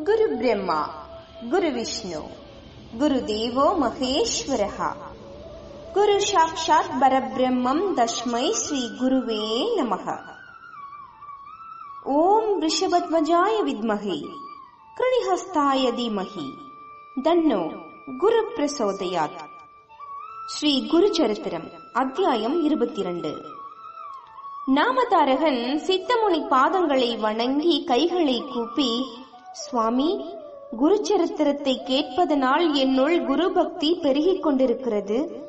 குரு பிரம்மா குரு விஷ்ணு குரு தேவோ மகேஸ்வரः குரு சாட்சாத் பரபிரம்மம் தஸ்மை ஸ்ரீ குருவே நமः ஓம் ரிஷபத்வஜாய வித்மஹே கிருணிஹஸ்தாய தீமஹி தன்னோ குரு பிரசோதயாத் ஸ்ரீ குரு சரித்திரம் அத்தியாயம் இருபத்தி இரண்டு நாமதாரகன் சித்தமுனி பாதங்களை வணங்கி கைகளை கூப்பி சுவாமி குரு சரித்திரத்தை கேட்பதனால் என்னுள் குரு பக்தி பெருகிக் கொண்டிருக்கிறது.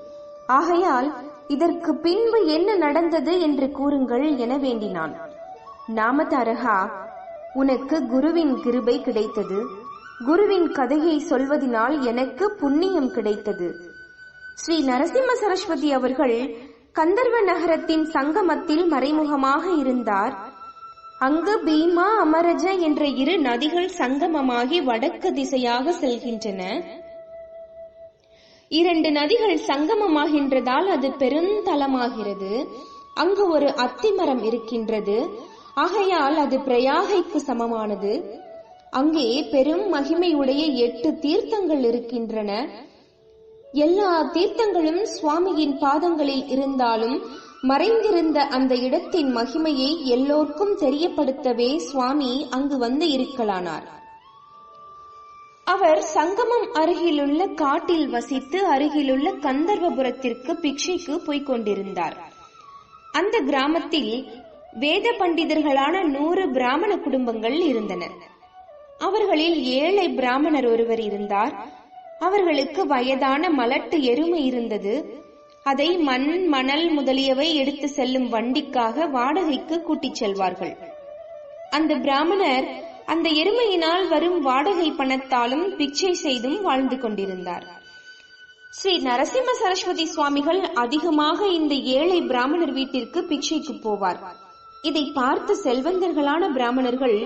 ஆகையால் இதற்கு பின்பு என்ன நடந்தது என்று கூறுங்கள் என வேண்டினான். நாமதாரகா உனக்கு குருவின் கிருபை கிடைத்தது. குருவின் கதையை சொல்வதினால் எனக்கு புண்ணியம் கிடைத்தது. ஸ்ரீ நரசிம்ம சரஸ்வதி அவர்கள் கந்தர்வ நகரத்தின் சங்கமத்தில் மறைமுகமாக இருந்தார். அங்கு பீமா அமரஜ என்ற இரு நதிகள் சங்கமமாகி வடக்கு திசையாக செல்கின்றன. இரண்டு நதிகள் சங்கமமாகின்றதால் அது பெருந்தலமாகிறது அங்கு ஒரு அத்திமரம் இருக்கின்றது. ஆகையால் அது பிரயாகைக்கு சமமானது. அங்கே பெரும் மகிமையுடைய எட்டு தீர்த்தங்கள் இருக்கின்றன. எல்லா தீர்த்தங்களும் சுவாமியின் பாதங்களில் இருந்தாலும் மறைந்திருந்த அந்த இடத்தின் மகிமையை எல்லோருக்கும் தெரியப்படுத்தவே சுவாமி அங்கு வந்து இருக்கலானார் அவர் சங்கமம் அருகிலுள்ள காட்டில் வசித்து அருகிலுள்ள கந்தர்வபுரத்திற்கு பிக்ஷைக்கு போய்க் கொண்டிருந்தார். அந்த கிராமத்தில் வேத பண்டிதர்களான நூறு பிராமண குடும்பங்கள் இருந்தன. அவர்களில் ஏழை பிராமணர் ஒருவர் இருந்தார். அவர்களுக்கு வயதான மலட்டு எருமை இருந்தது. அதை மண் மணல் முதலியவை எடுத்து செல்லும் வண்டிக்காக வாடகைக்கு கூட்டிச் செல்வார்கள். அந்த பிராமணர் அந்த எருமையினால் வரும் வாடகை பணத்தாலும் பிச்சை செய்தும் வாழ்ந்து கொண்டிருந்தார். ஸ்ரீ நரசிம்ம சரஸ்வதி சுவாமிகள் அதிகமாக இந்த ஏழை பிராமணர் வீட்டிற்கு பிச்சைக்கு போவார். இதை பார்த்து செல்வந்தர்களான பிராமணர்கள்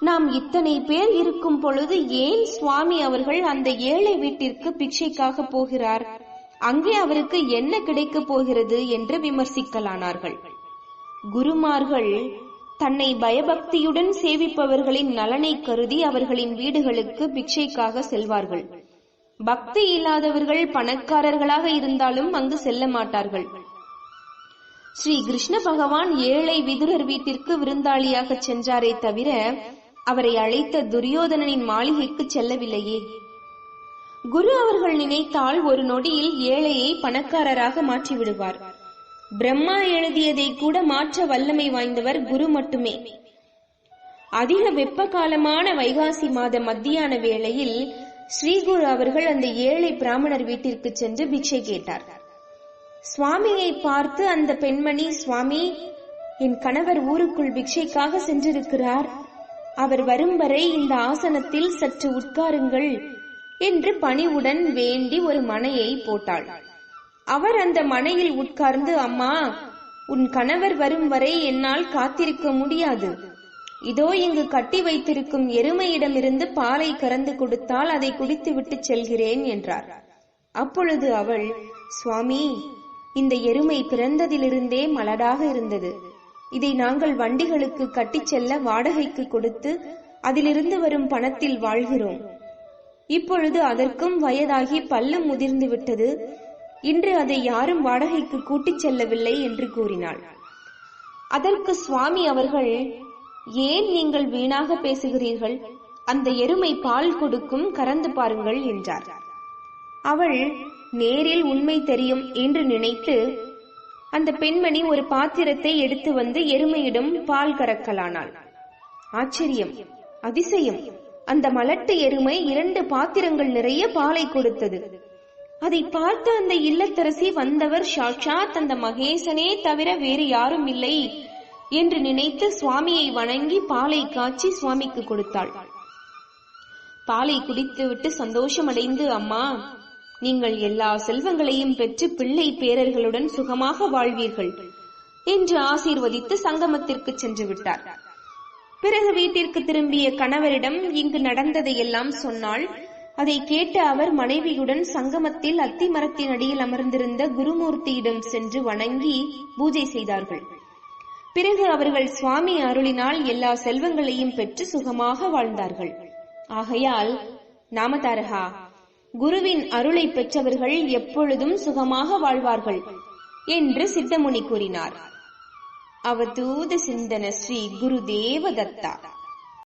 நாம் இத்தனை பேர் இருக்கும் பொழுது ஏன் சுவாமி அவர்கள் அந்த ஏழை வீட்டிற்கு பிச்சைக்காக போகிறார்? அங்கே அவருக்கு என்ன கிடைக்கப் போகிறது என்று விமர்சிக்கலானார்கள். குருமார்கள் தன்னை பயபக்தியுடன் சேவிப்பவர்களின் நலனை கருதி அவர்களின் வீடுகளுக்கு பிச்சைக்காக செல்வார்கள். பக்தி இல்லாதவர்கள் பணக்காரர்களாக இருந்தாலும் அங்கு செல்ல மாட்டார்கள். ஸ்ரீ கிருஷ்ண பகவான் ஏழை விதுரர் வீட்டிற்கு விருந்தாளியாக சென்றாரே தவிர அவரை அழைத்த துரியோதனனின் மாளிகைக்கு செல்லவில்லையே. குரு அவர்கள் நினைத்தால் ஒரு நொடியில் ஏழையை பணக்காரராக மாற்றி விடுவார் பிரம்மா எழுதியதை கூட மாற்ற வல்லமை வாய்ந்தவர் குரு மட்டுமே. அதிக வெப்ப காலமான வைகாசி மாத மத்தியான வேளையில் ஸ்ரீகுரு அவர்கள் அந்த ஏழை பிராமணர் வீட்டிற்கு சென்று பிக்ஷை கேட்டார். சுவாமியை பார்த்து அந்த பெண்மணி சுவாமி என் கணவர் ஊருக்குள் பிக்ஷைக்காக சென்றிருக்கிறார். அவர் வரும் வரை இந்த ஆசனத்தில் சற்று உட்காருங்கள். என்று பணிவுடன் வேண்டி ஒரு மனையை போட்டாள். அவர் அந்த மனையில் உட்கார்ந்து அம்மா உன் கணவர் வரும் வரை என்னால் காத்திருக்க முடியாது. இதோ இங்கு கட்டி வைத்திருக்கும் எருமையிடமிருந்து பாலை கறந்து கொடுத்தால் அதை குடித்து விட்டு செல்கிறேன் என்றார். அப்பொழுது அவள் சுவாமி இந்த எருமை பிறந்ததிலிருந்தே மலடாக இருந்தது. இதை நாங்கள் வண்டிகளுக்கு கட்டிச் செல்ல வாடகைக்கு கொடுத்து அதிலிருந்து வரும் பணத்தில் வாழ்கிறோம். இப்பொழுது அதற்கும் வயதாகி பல்லு முதிர்ந்து விட்டது. இன்று அதை யாரும் வாடகைக்கு கூட்டிச் செல்லவில்லை என்று கூறினாள். அதற்கு சுவாமி அவர்கள் ஏன் நீங்கள் வீணாக பேசுகிறீர்கள்? அந்த எருமை பால் கொடுக்கும் கறந்து பாருங்கள் என்றார். அவள் நேரில் உண்மை தெரியும் என்று நினைத்து அந்த பெண்மணி ஒரு பாத்திரத்தை எடுத்து வந்து எருமையிடம் பால் கறக்கலானாள். ஆச்சரியம் அதிசயம். அந்த மலட்டு எருமை இரண்டு பாத்திரங்கள் நிறைய பாலை கொடுத்தது. அதை பார்த்து அந்த இல்லத்தரசி வந்தவர் சாட்சாத் அந்த மகேசனே தவிர வேறு யாரும் இல்லை என்று நினைத்து சுவாமியை வணங்கி பாலை காய்ச்சி சுவாமிக்கு கொடுத்தாள். பாலை குடித்துவிட்டு சந்தோஷமடைந்து அம்மா நீங்கள் எல்லா செல்வங்களையும் பெற்று பிள்ளை பேரர்களுடன் சுகமாக வாழ்வீர்கள் என்று ஆசீர்வதித்து சங்கமத்திற்கு சென்று விட்டார். பிறகு வீட்டிற்கு திரும்பிய கணவரிடம் இங்கு நடந்ததையெல்லாம் சொன்னாள். அதை கேட்ட அவர் மனைவியுடன் சங்கமத்தில் அத்தி மரத்தின் அடியில் அமர்ந்திருந்த குருமூர்த்தியிடம் சென்று வணங்கி பூஜை செய்தார்கள். பிறகு அவர்கள் சுவாமி அருளினால் எல்லா செல்வங்களையும் பெற்று சுகமாக வாழ்ந்தார்கள். ஆகையால் நாமதாரகா குருவின் அருளை பெற்றவர்கள் எப்பொழுதும் சுகமாக வாழ்வார்கள் என்று சித்தமுனி கூறினார். ಅವತೂದ ಸಿಂಧನ ಶ್ರೀ ಗುರುದೇವ ದತ್ತ